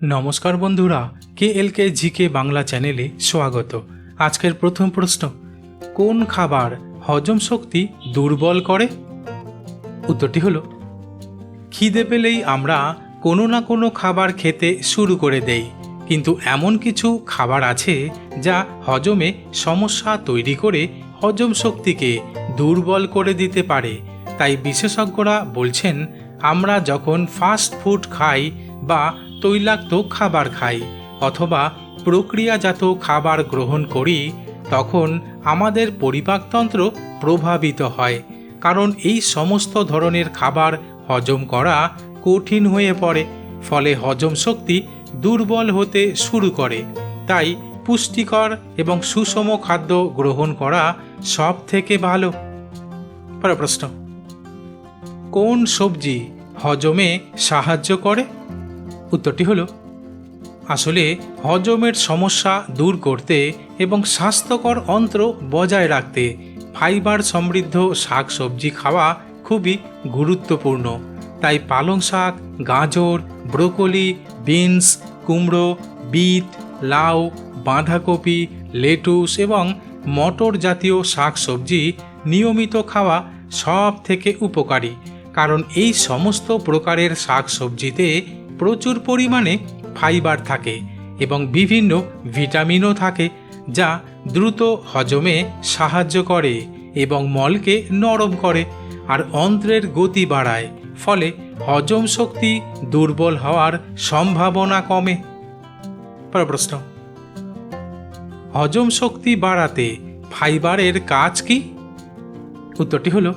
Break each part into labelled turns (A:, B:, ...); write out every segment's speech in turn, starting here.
A: নমস্কার বন্ধুরা কে এল কে জি কে বাংলা চ্যানেলে স্বাগত। আজকের প্রথম প্রশ্ন, কোন খাবার হজম শক্তি দুর্বল করে? উত্তরটি হলো, খিদে পেলেই আমরা কোনো না কোনো খাবার খেতে শুরু করে দেই, কিন্তু এমন কিছু খাবার আছে যা হজমে সমস্যা তৈরি করে হজম শক্তিকে দুর্বল করে দিতে পারে। তাই বিশেষজ্ঞরা বলছেন, আমরা যখন ফাস্ট ফুড খাই বা তৈলাক্ত খাবার খাই অথবা প্রক্রিয়াজাত খাবার গ্রহণ করি, তখন আমাদের পরিপাকতন্ত্র প্রভাবিত হয়, কারণ এই সমস্ত ধরনের খাবার হজম করা কঠিন হয়ে পড়ে, ফলে হজম শক্তি দুর্বল হতে শুরু করে। তাই পুষ্টিকর এবং সুষম খাদ্য গ্রহণ করা সব থেকে ভালো প্রশ্ন, কোন সবজি হজমে সাহায্য করে? উত্তরটি হলো, আসলে হজমের সমস্যা দূর করতে এবং স্বাস্থ্যকর অন্ত্র বজায় রাখতে ফাইবার সমৃদ্ধ শাক সবজি খাওয়া খুবই গুরুত্বপূর্ণ। তাই পালং শাক, গাজর, ব্রোকলি, বিনস, কুমড়ো, বিট, লাউ, বাঁধাকপি, লেটুস এবং মটর জাতীয় শাক সবজি নিয়মিত খাওয়া সব থেকে উপকারী। কারণ এই সমস্ত প্রকারের শাক সবজিতে প্রচুর পরিমাণে ফাইবার থাকে এবং বিভিন্ন ভিটামিনও থাকে, যা দ্রুত হজমে সাহায্য করে এবং মলকে নরম করে আর অন্ত্রের গতি বাড়ায়, ফলে হজম শক্তি দুর্বল হওয়ার সম্ভাবনা কমে। প্রশ্ন। হজম শক্তি বাড়াতে ফাইবারের কাজ কি? উত্তরটি হলো,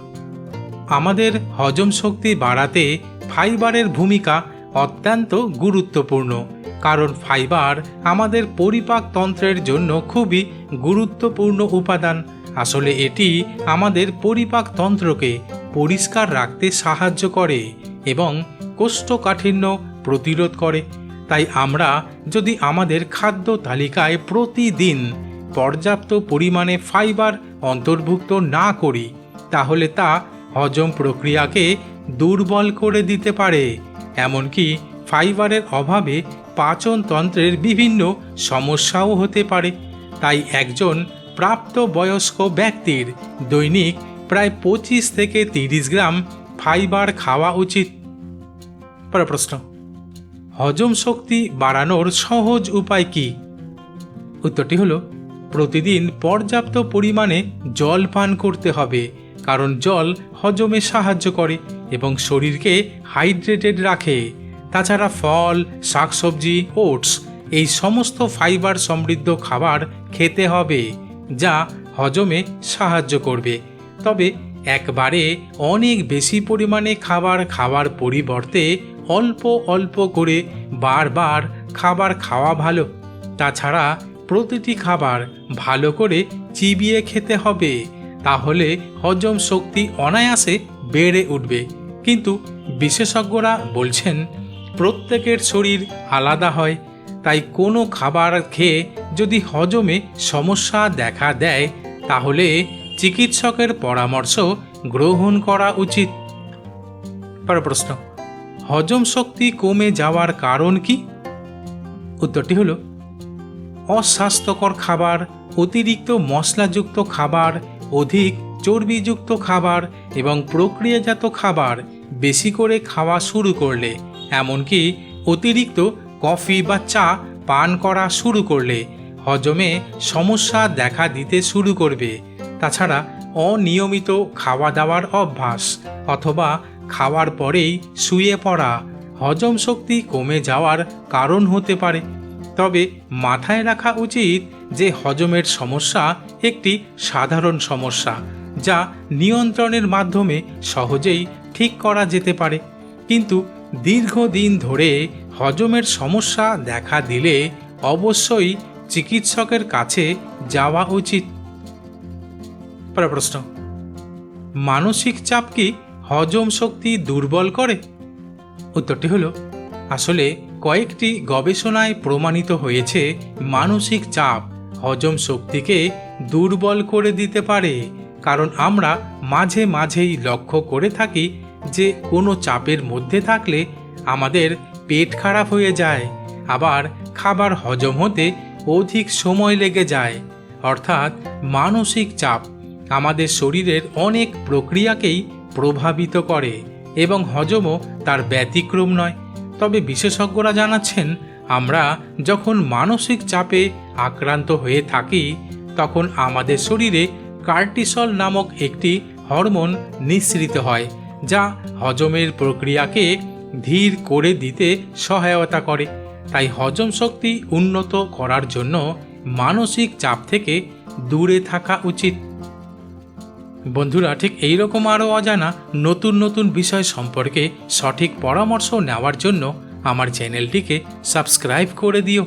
A: আমাদের হজম শক্তি বাড়াতে ফাইবারের ভূমিকা অত্যন্ত গুরুত্বপূর্ণ, কারণ ফাইবার আমাদের পরিপাকতন্ত্রের জন্য খুবই গুরুত্বপূর্ণ উপাদান। আসলে এটি আমাদের পরিপাকতন্ত্রকে পরিষ্কার রাখতে সাহায্য করে এবং কোষ্ঠকাঠিন্য প্রতিরোধ করে। তাই আমরা যদি আমাদের খাদ্য তালিকায় প্রতিদিন পর্যাপ্ত পরিমাণে ফাইবার অন্তর্ভুক্ত না করি, তাহলে তা হজম প্রক্রিয়াকে দুর্বল করে দিতে পারে। এমনকি ফাইবারের অভাবে পাচনতন্ত্রের বিভিন্ন সমস্যাও হতে পারে। তাই একজন প্রাপ্তবয়স্ক ব্যক্তির দৈনিক প্রায় পঁচিশ থেকে তিরিশ গ্রাম ফাইবার খাওয়া উচিত। পরের প্রশ্ন, হজম শক্তি বাড়ানোর সহজ উপায় কি? উত্তরটি হলো, প্রতিদিন পর্যাপ্ত পরিমাণে জল পান করতে হবে, কারণ জল হজমে সাহায্য করে। এবং শরীরকে হাইড্রেটেড রাখে। তাছাড়া ফল, শাকসবজি, ওটস, এই সমস্ত ফাইবার সমৃদ্ধ খাবার খেতে হবে, যা হজমে সাহায্য করবে। তবে একবারে অনেক বেশি পরিমাণে খাবার খাওয়ার পরিবর্তে অল্প অল্প করে বারবার খাবার খাওয়া ভালো। তাছাড়া প্রতিটি খাবার ভালো করে চিবিয়ে খেতে হবে, তাহলে হজম শক্তি অনায়াসে বেড়ে উঠবে। কিন্তু বিশেষজ্ঞরা বলছেন, প্রত্যেকের শরীর আলাদা হয়, তাই কোনো খাবার খেয়ে যদি হজমে সমস্যা দেখা দেয়, তাহলে চিকিৎসকের পরামর্শ গ্রহণ করা উচিত। প্রশ্ন, হজম শক্তি কমে যাওয়ার কারণ কি? উত্তরটি হলো, অস্বাস্থ্যকর খাবার, অতিরিক্ত মশলাযুক্ত খাবার অধিক চর্বিযুক্ত খাবার এবং প্রক্রিয়াজাত খাবার বেশি করে খাওয়া শুরু করলে, এমনকি অতিরিক্ত কফি বা চা পান করা শুরু করলে হজমে সমস্যা দেখা দিতে শুরু করবে। তাছাড়া অনিয়মিত খাওয়া দাওয়ার অভ্যাস অথবা খাওয়ার পরেই শুয়ে পড়া হজম শক্তি কমে যাওয়ার কারণ হতে পারে। তবে মাথায় রাখা উচিত যে হজমের সমস্যা একটি সাধারণ সমস্যা। যা নিয়ন্ত্রণের মাধ্যমে সহজেই ঠিক করা যেতে পারে। কিন্তু দীর্ঘদিন ধরে হজমের সমস্যা দেখা দিলে অবশ্যই চিকিৎসকের কাছে যাওয়া উচিত। প্রশ্ন, মানসিক চাপ কি হজম শক্তি দুর্বল করে? উত্তরটি হলো, আসলে কয়েকটি গবেষণায় প্রমাণিত হয়েছে মানসিক চাপ হজম শক্তিকে দুর্বল করে দিতে পারে। কারণ আমরা মাঝে মাঝেই লক্ষ্য করে থাকি যে কোনো চাপের মধ্যে থাকলে আমাদের পেট খারাপ হয়ে যায়, আবার খাবার হজম হতে অধিক সময় লেগে যায়। অর্থাৎ মানসিক চাপ আমাদের শরীরের অনেক প্রক্রিয়াকেই প্রভাবিত করে এবং হজমও তার ব্যতিক্রম নয়। তবে বিশেষজ্ঞরা জানাচ্ছেন, আমরা যখন মানসিক চাপে আক্রান্ত হয়ে থাকি, তখন আমাদের শরীরে কার্টিসল নামক একটি হরমোন নিঃসৃত হয়, যা হজমের প্রক্রিয়াকে ধীর করে দিতে সহায়তা করে। তাই হজম শক্তি উন্নত করার জন্য মানসিক চাপ থেকে দূরে থাকা উচিত। বন্ধুরা, ঠিক এইরকম আরও অজানা নতুন নতুন বিষয় সম্পর্কে সঠিক পরামর্শ নেওয়ার জন্য আমার চ্যানেলটিকে সাবস্ক্রাইব করে দিও।